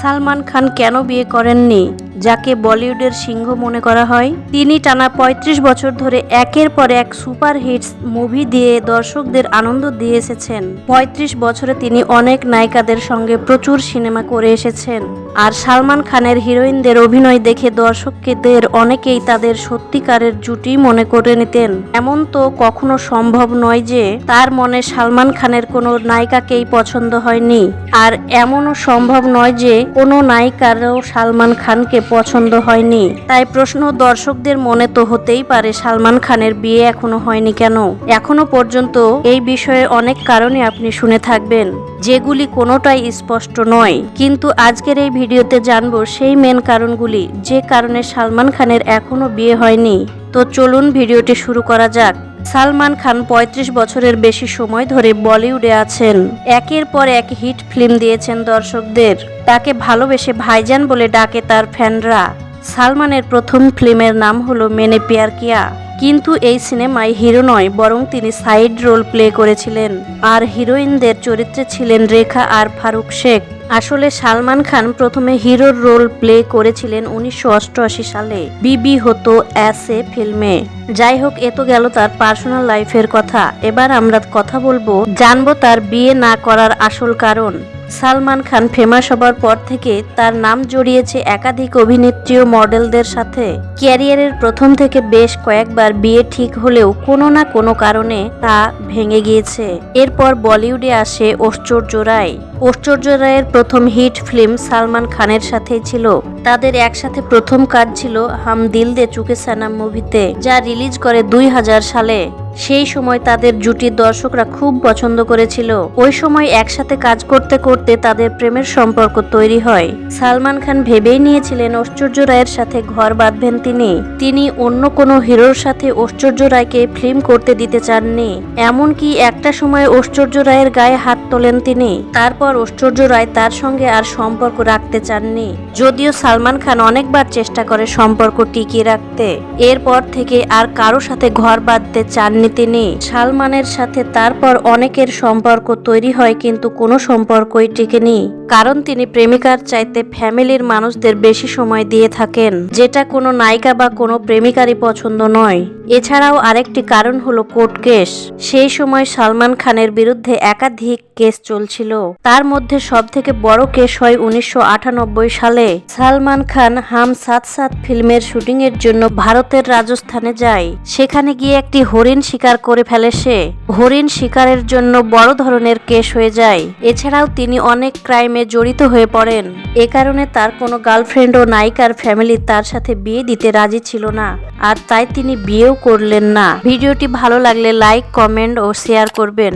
সালমান খান কেন বিয়ে করেননি? যাকে বলিউডের সিংহ মনে করা হয়। তিনি টানা ৩৫ বছর ধরে একের পর এক সুপার হিটস মুভি দিয়ে দর্শকদের আনন্দ দিয়ে এসেছেন। ৩৫ বছরে তিনি অনেক নায়িকাদের সঙ্গে প্রচুর সিনেমা করে এসেছেন। আর সালমান খানের হিরোইনদের অভিনয় দেখে দর্শকদের অনেকেই তাদের সত্যিকারের জুটি মনে করে নিতেন। এমন তো কখনো সম্ভব নয় যে তার মনে সালমান খানের কোনো নায়িকাকেই পছন্দ হয়নি। আর এমনও সম্ভব নয় যে কোনো নায়িকারও সালমান খানকে পছন্দ হয়নি। তাই প্রশ্ন দর্শকদের মনে তো হতেই পারে সালমান খানের বিয়ে এখনও হয়নি কেন? এখনও পর্যন্ত এই বিষয়ে অনেক কারণে আপনি শুনে থাকবেন, যেগুলি কোনোটাই স্পষ্ট নয়। কিন্তু আজকের এই ভিডিওতে জানব সেই মেন কারণগুলি, যে কারণে সালমান খানের এখনও বিয়ে হয়নি। তো চলুন ভিডিওটি শুরু করা যাক। সালমান খান ৩৫ বছরের বেশি সময় ধরে বলিউডে আছেন। একের পর এক হিট ফিল্ম দিয়েছেন দর্শকদের। তাকে ভালোবেসে ভাইজান বলে ডাকে তার ফ্যানরা। সালমানের প্রথম ফিল্মের নাম হলো মেনে পিয়ার কিয়া। কিন্তু এই সিনেমায় হিরো নয়, বরং তিনি সাইড রোল প্লে করেছিলেন। আর হিরোইনদের চরিত্রে ছিলেন রেখা আর ফারুক শেখ। আসলে সালমান খান প্রথমে হিরোর রোল প্লে করেছিলেন উনিশশো অষ্টআশি সালে। বিবি হতো অ্যাস ফিল্মে। যাই হোক, এ তো গেল তার পার্সোনাল লাইফের কথা। এবার আমরা কথা বলব, জানব তার বিয়ে না করার আসল কারণ। সালমান খান ফেমাস হবার পর থেকে তার নাম জড়িয়েছে একাধিক অভিনেত্রী ও মডেলদের সাথে। ক্যারিয়ারের প্রথম থেকে বেশ কয়েকবার বিয়ে ঠিক হলেও কোনো না কোনো কারণে তা ভেঙে গিয়েছে। এরপর বলিউডে আসে ঐশ্বর্য রায়। ঐশ্বর্য রায়ের প্রথম হিট ফিল্ম সালমান খানের সাথেই ছিল। তাদের একসাথে প্রথম কাজ ছিল হাম দিল দে চুকে সানাম মুভিতে, যা রিলিজ করে দুই হাজার সালে। সেই সময় তাদের জুটির দর্শকরা খুব পছন্দ করেছিল। ওই সময় একসাথে কাজ করতে করতে তাদের প্রেমের সম্পর্ক তৈরি হয়। সালমান খান ভেবেই নিয়েছিলেন ঐশ্বর্য রায়ের সাথে ঘর বাঁধবেন তিনি। তিনি অন্য কোনো হিরোর সাথে ঐশ্বর্য রায়কে ফিল্ম করতে দিতে চাননি। এমনকি একটা সময় ঐশ্বর্য রায়ের গায়ে হাত তোলেন তিনি। তারপর ঐশ্বর্য রায় তার সঙ্গে আর সম্পর্ক রাখতে চাননি। যদিও সালমান খান অনেকবার চেষ্টা করে সম্পর্ক টিকিয়ে রাখতে। এরপর থেকে আর কারও সাথে ঘর বাঁধতে চাননি তিনি সালমানের সাথে তারপর অনেকের সম্পর্ক তৈরি হয়, কিন্তু কোনো সম্পর্কই টিকে টিকেনি কারণ তিনি প্রেমিকার চাইতে ফ্যামিলির মানুষদের বেশি সময় দিয়ে থাকেন, যেটা কোনো নায়িকা বা কোনো প্রেমিকারই পছন্দ নয়। এছাড়াও আরেকটি কারণ হলো কোর্ট কেস। সেই সময় সালমান খানের বিরুদ্ধে একাধিক কেস চলছিল। তার মধ্যে সব থেকে বড় কেস হয় উনিশশো আটানব্বই সালে। সালমান খান হাম সাত সাত ফিল্মের শুটিং এর জন্য ভারতের রাজস্থানে যায়। সেখানে গিয়ে একটি হরিণ শিকার করে ফেলে সে। হরিণ শিকারের জন্য বড় ধরনের কেস হয়ে যায়। এছাড়াও তিনি অনেক ক্রাইমে জড়িত হয়ে পড়েন। এ কারণে তার কোনো গার্লফ্রেন্ড ও নায়িকার ফ্যামিলি তার সাথে বিয়ে দিতে রাজি ছিল না। আর তাই তিনি বিয়েও করলেন না। ভিডিওটি ভালো লাগলে লাইক, কমেন্ট ও শেয়ার করবেন।